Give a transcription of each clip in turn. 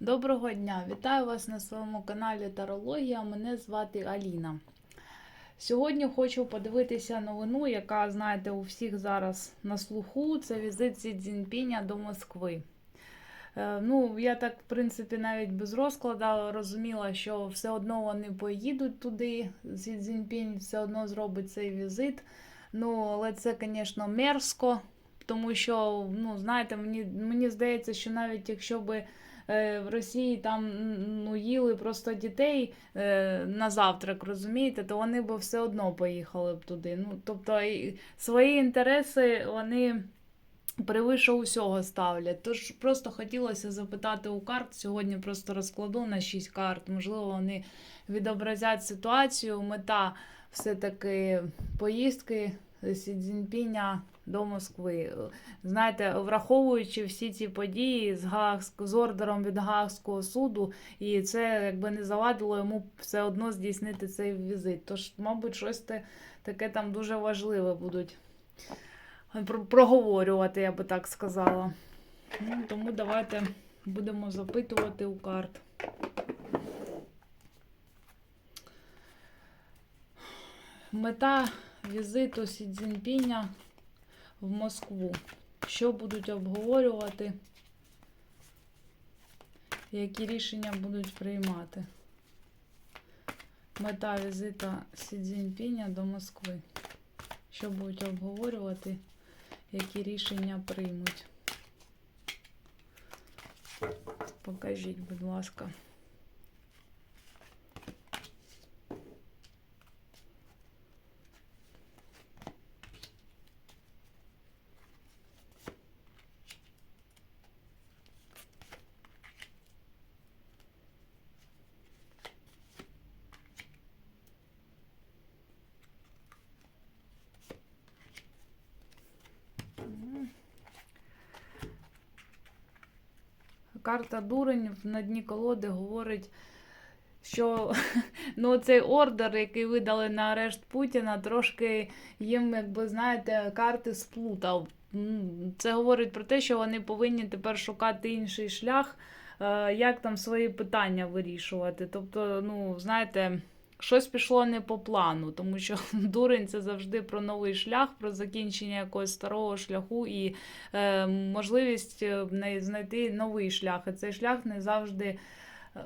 Доброго дня! Вітаю вас на своєму каналі Тарологія. Мене звати Аліна. Сьогодні хочу подивитися новину, яка, знаєте, у всіх зараз на слуху. Це візит Сі Цзіньпіня до Москви. Е, Ну, я так, в принципі, навіть без розкладу розуміла, що все одно вони поїдуть туди. Сі Цзіньпінь все одно зробить цей візит. Ну, але це, звісно, мерзко, тому що, ну, знаєте, мені, мені здається, що навіть якщо би в Росії там ну, їли просто дітей е, на завтрак, розумієте, то вони б все одно поїхали б туди. Ну, тобто свої інтереси вони превише усього ставлять. Тож просто хотілося запитати у карт. Сьогодні просто розкладу на 6 карт. Можливо, вони відобразять ситуацію. Мета все-таки поїздки Сі Цзіньпіня до Москви. Знаєте, враховуючи всі ці події з Гаагськ- з ордером від Гаагського суду, і це якби не завадило йому все одно здійснити цей візит. Тож, мабуть, щось таке там дуже важливе будуть проговорювати, я би так сказала. Ну, тому давайте будемо запитувати у карт. Мета візиту Сі Цзіньпіня в Москву. Що будуть обговорювати? Які рішення будуть приймати? Мета візита Сі Цзіньпіня до Москви. Що будуть обговорювати? Які рішення приймуть? Покажіть, будь ласка. Карта дурень на дні колоди говорить, що ну, цей ордер, який видали на арешт Путіна, трошки їм, якби знаєте, карти сплутав. Це говорить про те, що вони повинні тепер шукати інший шлях, е, як там свої питання вирішувати. Тобто, ну, знаєте. Щось пішло не по плану, тому що дурень це завжди про новий шлях, про закінчення якогось старого шляху і е, можливість е, знайти новий шлях. І цей шлях не завжди е,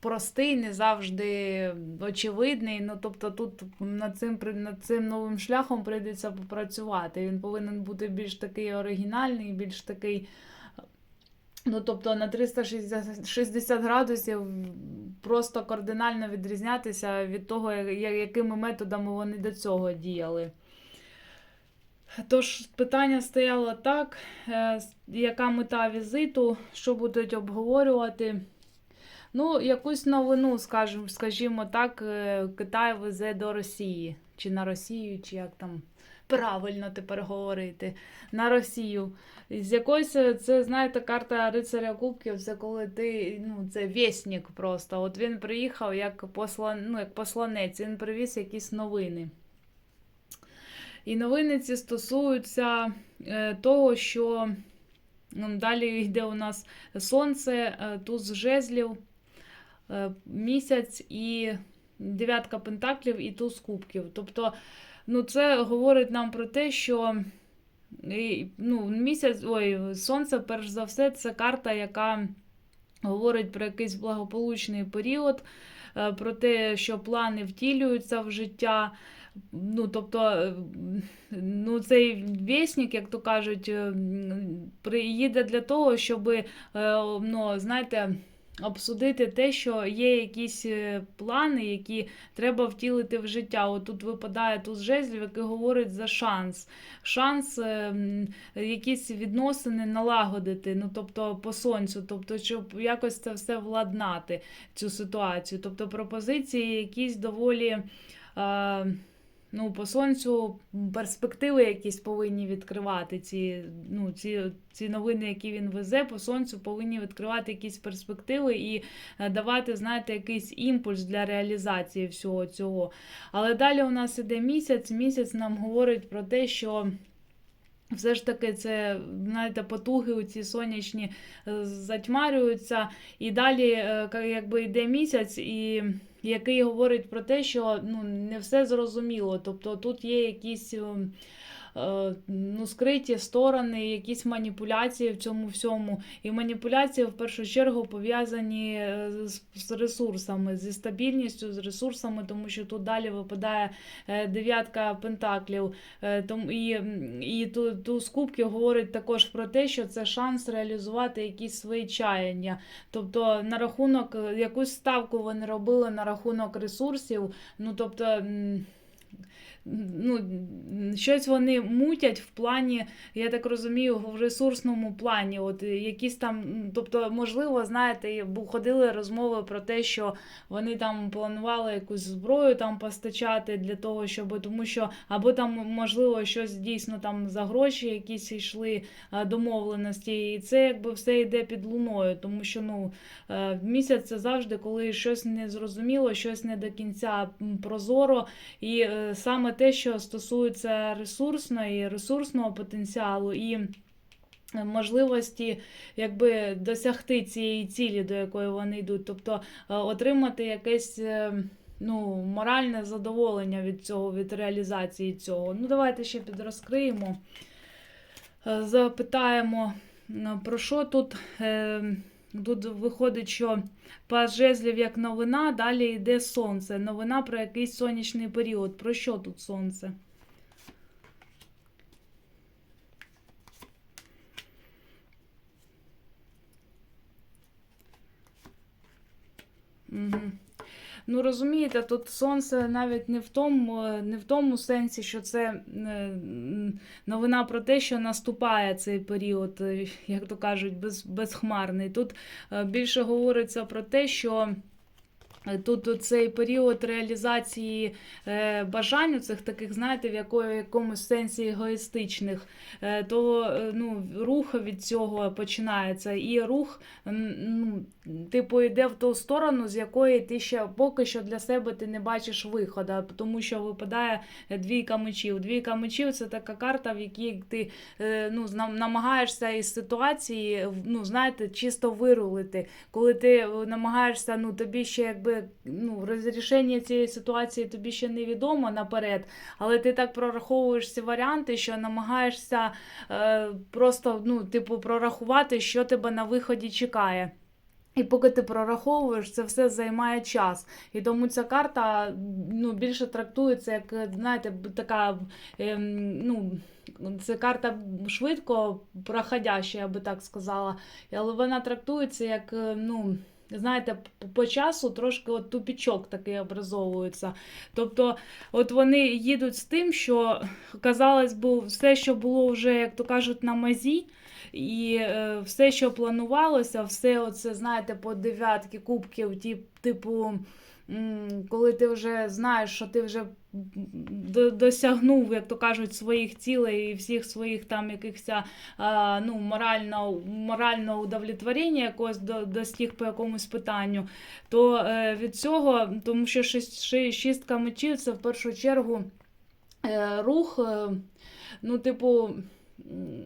простий, не завжди очевидний. Ну, тобто тут над цим, над цим новим шляхом прийдеться попрацювати. Він повинен бути більш такий оригінальний, більш такий. Ну, тобто на 360 градусів просто кардинально відрізнятися від того, якими методами вони до цього діяли. Тож питання стояло так: е, яка мета візиту, що будуть обговорювати. Ну, якусь новину, скажімо, скажімо так, е, Китай везе до Росії, чи на Росію, чи як там правильно тепер говорити, на Росію. З якоїсь, е, це, знаєте, карта рицаря Кубків, це коли ти, ну, це вісник просто. От він приїхав як, послан, ну, як посланець, він привіз якісь новини. І новини ці стосуються е, того, що ну, далі йде у нас сонце, е, туз жезлів, місяць і дев'ятка пентаклів і туз кубків. Тобто, ну, це говорить нам про те, що ну, місяць, ой, сонце, перш за все, це карта, яка говорить про якийсь благополучний період, е, про те, що плани втілюються в життя. Ну, тобто, е, ну, цей вісник, як то кажуть, е, приїде для того, щоб, ну, знаєте, обсудити те, що є якісь е, плани, які треба втілити в життя. От тут випадає тут жезлів, який говорить за шанс. Шанс е, якісь відносини налагодити, ну тобто по сонцю, тобто, щоб якось це все владнати, цю ситуацію. Тобто пропозиції якісь доволі. Е, Ну, по сонцю перспективи якісь повинні відкривати ці, ну, ці, ці новини, які він везе, по сонцю повинні відкривати якісь перспективи і е, давати, знаєте, якийсь імпульс для реалізації всього цього. Але далі у нас іде місяць. Місяць нам говорить про те, що Все ж таки, це, знаєте, потуги у ці сонячні е, затьмарюються, і далі е, якби йде місяць, і який говорить про те, що ну, не все зрозуміло. Тобто тут є якісь е, е, ну, скриті сторони, якісь маніпуляції в цьому всьому. І маніпуляції в першу чергу пов'язані е, з, ресурсами, зі стабільністю, з ресурсами, тому що тут далі випадає е, дев'ятка пентаклів. Е, і, і ту, ту з говорить також про те, що це шанс реалізувати якісь свої чаяння. Тобто на рахунок е, якусь ставку вони робили на рахунок ресурсів. Ну тобто. Ну, щось вони мутять в плані, я так розумію, в ресурсному плані. От якісь там, тобто, можливо, знаєте, ходили розмови про те, що вони там планували якусь зброю там постачати для того, щоб тому що або там можливо щось дійсно там за гроші якісь йшли домовленості, і це якби все йде під луною, тому що ну е, місяць це завжди, коли щось не зрозуміло, щось не до кінця прозоро, і е, те, що стосується ресурсної, ресурсного потенціалу і. е, Можливості якби досягти цієї цілі, до якої вони йдуть, тобто е, отримати якесь е, ну, моральне задоволення від цього, від реалізації цього. Ну, давайте ще підрозкриємо. Запитаємо, про що тут. Тут виходить, що пас жезлів як новина, далі йде сонце. Новина про якийсь сонячний період. Про що тут сонце? Угу. Ну, розумієте, тут сонце навіть не в тому, не в тому сенсі, що це е, новина про те, що наступає цей період, е, як то кажуть, без, безхмарний. Тут е, більше говориться про те, що. Е, Тут цей період реалізації е, бажань, цих таких, знаєте, в якомусь сенсі егоїстичних, е, то ну, рух від цього починається. І рух, ну, типу, йде в ту сторону, з якої ти ще поки що для себе ти не бачиш виходу, тому що випадає двійка мечів. Двійка мечів це така карта, в якій ти ну, намагаєшся із ситуації, ну, знаєте, чисто вирулити. Коли ти намагаєшся, ну тобі ще якби ну, розрішення цієї ситуації тобі ще невідомо наперед, але ти так прораховуєш ці варіанти, що намагаєшся е, просто ну, типу, прорахувати, що тебе на виході чекає. І поки ти прораховуєш, це все займає час. І тому ця карта ну, більше трактується як, знаєте, така, ем, ну, це карта швидко проходяща, я би так сказала. Але вона трактується як, е, ну, знаєте, по часу трошки от тупічок такий образовується. Тобто, от вони їдуть з тим, що, казалось би, все, що було вже, як то кажуть, на мазі. І е, все, що планувалося, все оце, знаєте, по дев'ятки кубків, типу, коли ти вже знаєш, що ти вже досягнув, як то кажуть, своїх цілей і всіх своїх там якихось ну, морально, морального удовлетворення якогось до, достіг по якомусь питанню, то е, від цього, тому що шістка мечів це в першу чергу е, рух, е, ну, типу.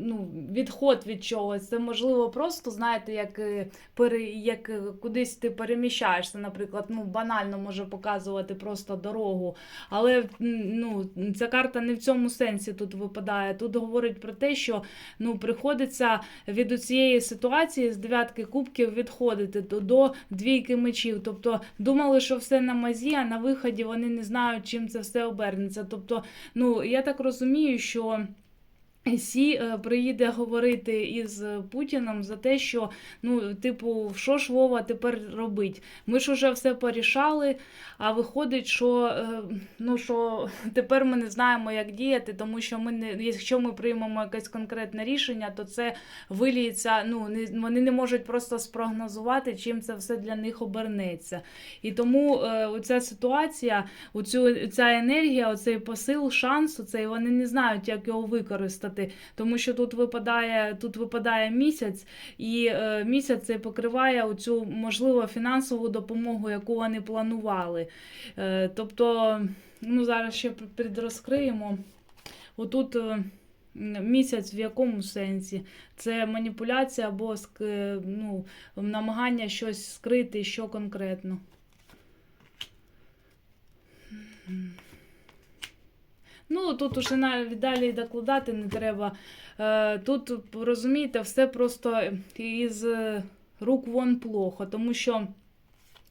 Ну, відход від чогось. Це можливо просто, знаєте, як, е, пере, як е, кудись ти переміщаєшся, наприклад, ну, банально може показувати просто дорогу. Але ну, ця карта не в цьому сенсі тут випадає. Тут говорить про те, що ну, приходиться від цієї ситуації з дев'ятки кубків відходити до, до двійки мечів. Тобто думали, що все на мазі, а на виході вони не знають, чим це все обернеться. Тобто, ну, я так розумію, що. Сі е, приїде говорити із Путіном за те, що ну, типу, що ж Вова тепер робить? Ми ж уже все порішали, а виходить, що, е, ну, що тепер ми не знаємо, як діяти, тому що ми не, якщо ми приймемо якесь конкретне рішення, то це виліється. Ну, не, вони не можуть просто спрогнозувати, чим це все для них обернеться. І тому е, оця ситуація, оцю, ця енергія, оцей посил, шанс, оцей, вони не знають, як його використати. Тому що тут випадає, тут випадає місяць, і е, місяць цей покриває оцю можливо фінансову допомогу, яку вони планували. Е, тобто, ну зараз ще підрозкриємо. Отут. е, Місяць в якому сенсі? Це маніпуляція або ну, намагання щось скрити, що конкретно. Ну, тут уже навіть далі докладати не треба. Е, Тут, розумієте, все просто із рук вон плохо, тому що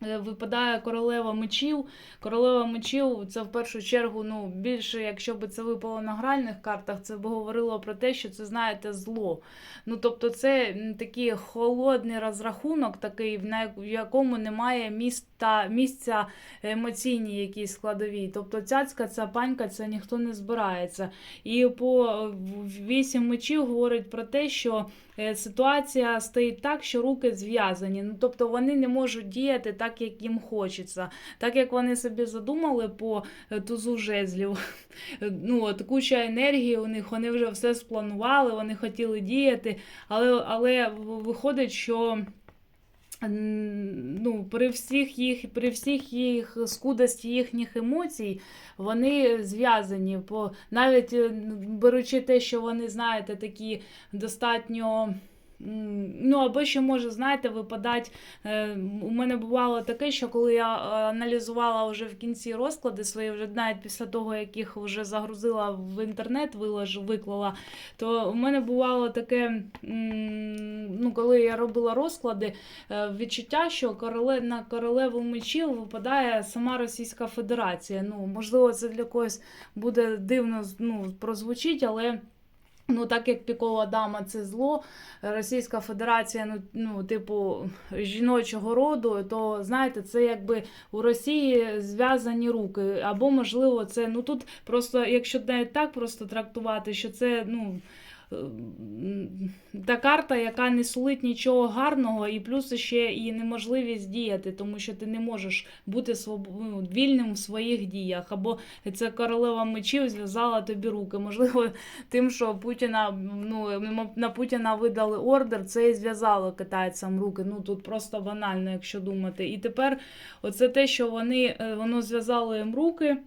випадає королева мечів. Королева мечів це в першу чергу, ну, більше, якщо б це випало на гральних картах, це б говорило про те, що це, знаєте, зло. Ну, тобто, це такий холодний розрахунок, такий, в якому немає міста, місця емоційній якійсь складовій. Тобто цяцька, ця панька, це ніхто не збирається. І по е, вісім мечів говорить про те, що е, ситуація стоїть так, що руки зв'язані. Ну, тобто вони не можуть діяти так, як їм хочеться. Так як вони собі задумали по е, тузу жезлів. Е, Ну, от, куча енергії у них, вони вже все спланували, вони хотіли діяти, але, але виходить, що. Ну, при всіх їх, при всіх їх скудості їхніх емоцій, вони зв'язані. Навіть е, беручи те, що вони, знаєте, такі достатньо. Ну, або ще може, знаєте, випадати. Е, у мене бувало таке, що коли я е, аналізувала вже в кінці розклади свої, вже навіть після того, як їх вже загрузила в інтернет, виклала, то у мене бувало таке, ну, коли я робила розклади, е, відчуття, що короле, на королеву мечів випадає сама Російська Федерація. Ну, можливо, це для когось буде дивно ну, прозвучить, але. Ну, так як пікова дама це зло, Російська Федерація, ну, ну, типу, жіночого роду, то знаєте, це якби у Росії зв'язані руки. Або, можливо, це ну тут просто, якщо навіть так просто трактувати, що це ну. М, Та карта, яка не сулить нічого гарного, і плюс ще і неможливість діяти, тому що ти не можеш бути своб... ну, вільним в своїх діях. Або це королева мечів зв'язала тобі руки. Можливо, тим, що Путіна ну на Путіна видали ордер, це і зв'язало китайцям руки. Ну тут просто банально, якщо думати. І тепер оце те, що вони е, воно зв'язало їм руки.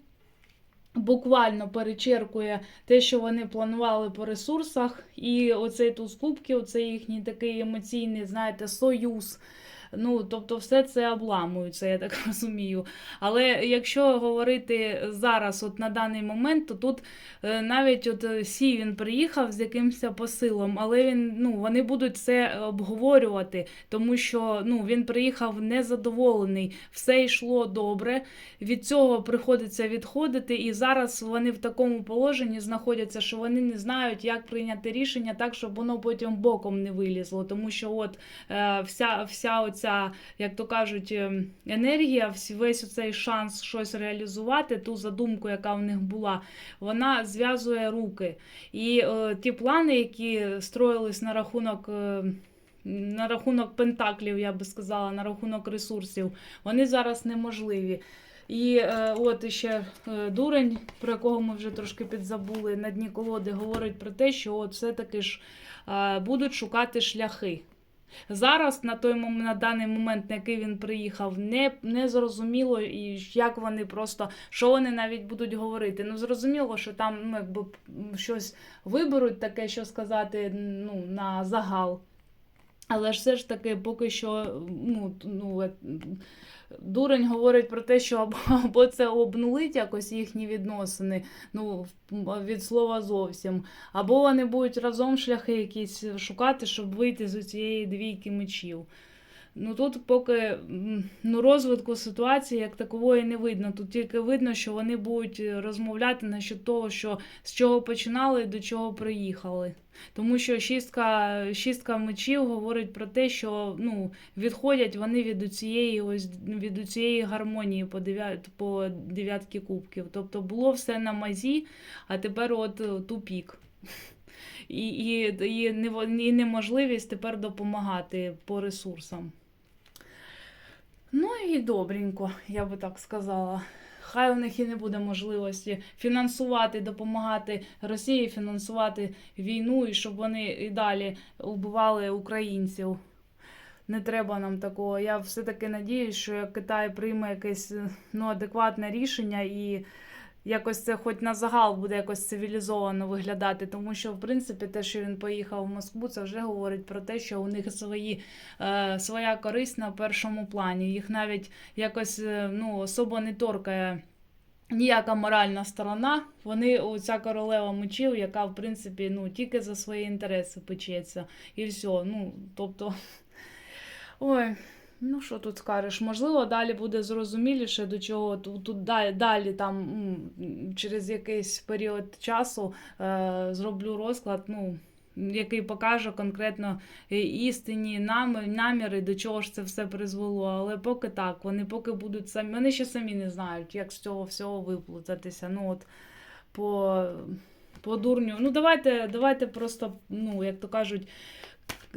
Буквально перечеркує те, що вони планували по ресурсах, і оцей туз кубків, оцей їхній такий емоційний, знаєте, союз. Ну, тобто, все це обламується, я так розумію. Але якщо говорити зараз, от на даний момент, то тут е, навіть от е, Сі він приїхав з якимось посилом, але він ну вони будуть це обговорювати, тому що ну він приїхав незадоволений, все йшло добре. Від цього приходиться відходити, і зараз вони в такому положенні знаходяться, що вони не знають, як прийняти рішення так, щоб воно потім боком не вилізло. Тому що от е, вся, вся оця, як то кажуть, е, енергія, весь оцей шанс щось реалізувати, ту задумку, яка в них була, вона зв'язує руки. І е, ті плани, які строїлись на рахунок. е, на рахунок пентаклів, я би сказала, на рахунок ресурсів, вони зараз неможливі. І е, от іще е, дурень, про якого ми вже трошки підзабули на дні колоди, говорить про те, що от все-таки ж е, будуть шукати шляхи. Зараз, на той на даний момент, на який він приїхав, не, не зрозуміло, і як вони просто, що вони навіть будуть говорити. Ну, зрозуміло, що там ну, якби, щось виберуть таке, що сказати ну, на загал. Але ж все ж таки, поки що, ну, ну, дурень говорить про те, що або, це обнулить якось їхні відносини, ну, від слова зовсім, або вони будуть разом шляхи якісь шукати, щоб вийти з цієї двійки мечів. Ну тут поки ну, розвитку ситуації як такової не видно. Тут тільки видно, що вони будуть розмовляти насчет того, що з чого починали і до чого приїхали. Тому що шістка, шістка мечів говорить про те, що ну, відходять вони від цієї ось від цієї гармонії по дев'ят, по дев'ятки кубків. Тобто було все на мазі, а тепер от е, тупік. І, і, і, і неможливість тепер допомагати по ресурсам. Ну і добренько, я би так сказала. Хай у них і не буде можливості фінансувати, допомагати Росії, фінансувати війну, і щоб вони і далі убивали українців. Не треба нам такого. Я все-таки надіюсь, що Китай прийме якесь ну, адекватне рішення і якось це хоч на загал буде якось цивілізовано виглядати, тому що, в принципі, те, що він поїхав в Москву, це вже говорить про те, що у них свої, е, своя користь на першому плані. Їх навіть якось е, ну, особо не торкає. Ніяка моральна сторона, вони оця королева мечів, яка в принципі ну тільки за свої інтереси печеться, і все. Ну тобто, ой, ну що тут скажеш? Можливо, далі буде зрозуміліше, до чого тут, далі, далі там через якийсь період часу е, зроблю розклад. ну, який покаже конкретно е, істинні наміри, до чого ж це все призвело. Але поки так, вони поки будуть самі. Вони ще самі не знають, як з цього всього виплутатися. Ну от по, по дурню. Ну, давайте, давайте просто, ну, як то кажуть,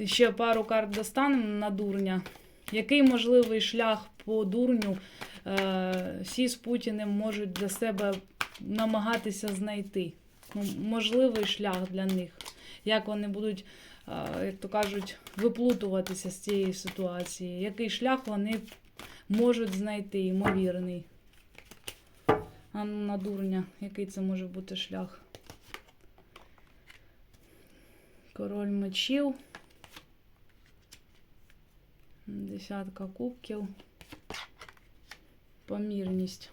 ще пару карт достанемо на дурня. Який можливий шлях по дурню е, всі з Путіним можуть для себе намагатися знайти? Ну, можливий шлях для них як вони будуть, е, як то кажуть, виплутуватися з цієї ситуації, який шлях вони можуть знайти, ймовірний. А ну на дурня, який це може бути шлях? Король мечів. Десятка кубків. Помірність.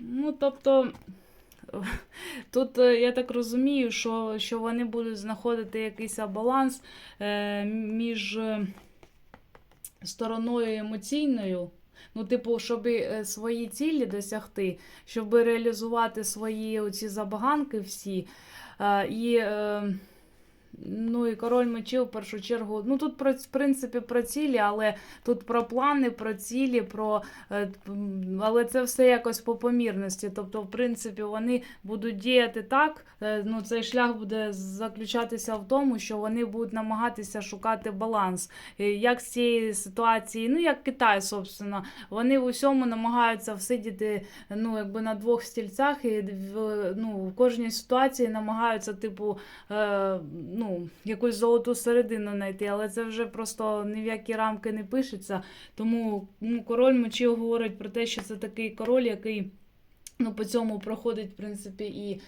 Ну, тобто, Тут е, я так розумію, що що вони будуть знаходити якийсь баланс е, між е, стороною емоційною. Ну, типу, щоб свої цілі досягти, щоб реалізувати свої оці забаганки всі. І Ну і король мечів в першу чергу. Ну тут про в принципі про цілі, але тут про плани, про цілі, про е, але це все якось по помірності. Тобто, в принципі, вони будуть діяти так. е, Ну, цей шлях буде заключатися в тому, що вони будуть намагатися шукати баланс. Як з цієї ситуації, ну як Китай, собственно, вони в усьому намагаються всидіти ну, якби на двох стільцях, і в ну, в кожній ситуації намагаються, типу, е, ну, якусь золоту середину знайти, але це вже просто ні в які рамки не пишеться. Тому ну, король мечів говорить про те, що це такий король, який ну, по цьому проходить, в принципі, і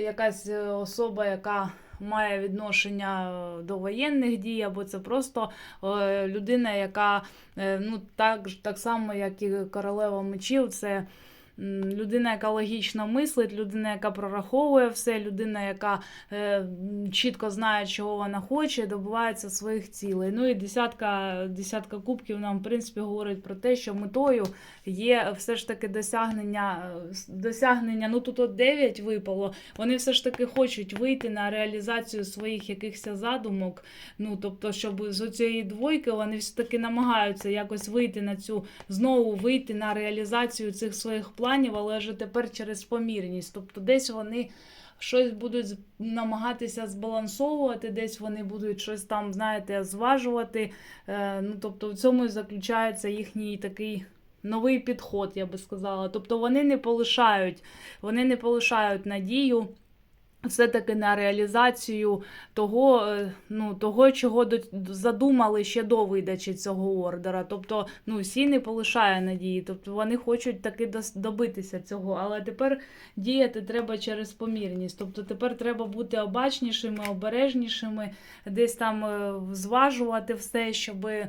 якась е, особа, яка. Має відношення е, до воєнних дій, або це просто е, людина, яка ну так, так само, як і королева мечів, це людина, яка логічно мислить, людина, яка прораховує все, людина, яка е, чітко знає, чого вона хоче, добувається своїх цілей. Ну і десятка, десятка кубків нам, в принципі, говорить про те, що метою є все ж таки досягнення, е, досягнення. Ну тут от 9 випало. Вони все ж таки хочуть вийти на реалізацію своїх якихось задумок. Ну тобто, щоб з цієї двойки вони все таки намагаються якось вийти на цю знову вийти на реалізацію цих своїх планів, але вже тепер через помірність. Тобто, десь вони. Щось будуть намагатися збалансовувати, десь вони будуть щось там, знаєте, зважувати. Е, ну, тобто, в цьому і заключається їхній такий новий підход, я би сказала. Тобто вони не полишають, вони не полишають надію. Все-таки на реалізацію того, е, ну, того, чого задумали ще до видачі цього ордера. Тобто, ну, всі не полишає надії. Тобто вони хочуть таки добитися цього. Але тепер діяти треба через помірність. Тобто тепер треба бути обачнішими, обережнішими, десь там е, зважувати все, щоби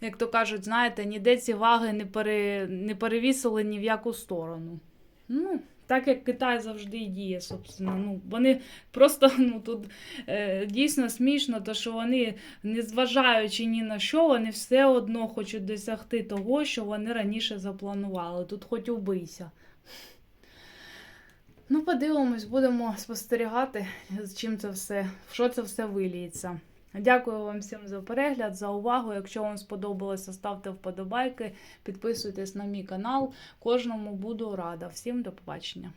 як то кажуть, знаєте, ніде ці ваги не, пере, не перевісили ні в яку сторону. Ну, так як Китай завжди і діє, собственно. Ну, вони просто ну, тут е, дійсно смішно, то що вони, незважаючи ні на що, вони все одно хочуть досягти того, що вони раніше запланували. Тут хоч убийся. Ну, подивимось, будемо спостерігати, чим це все, в що це все виліється. Дякую вам всім за перегляд, за увагу. Якщо вам сподобалося, ставте вподобайки, підписуйтесь на мій канал. Кожному буду рада. Всім до побачення.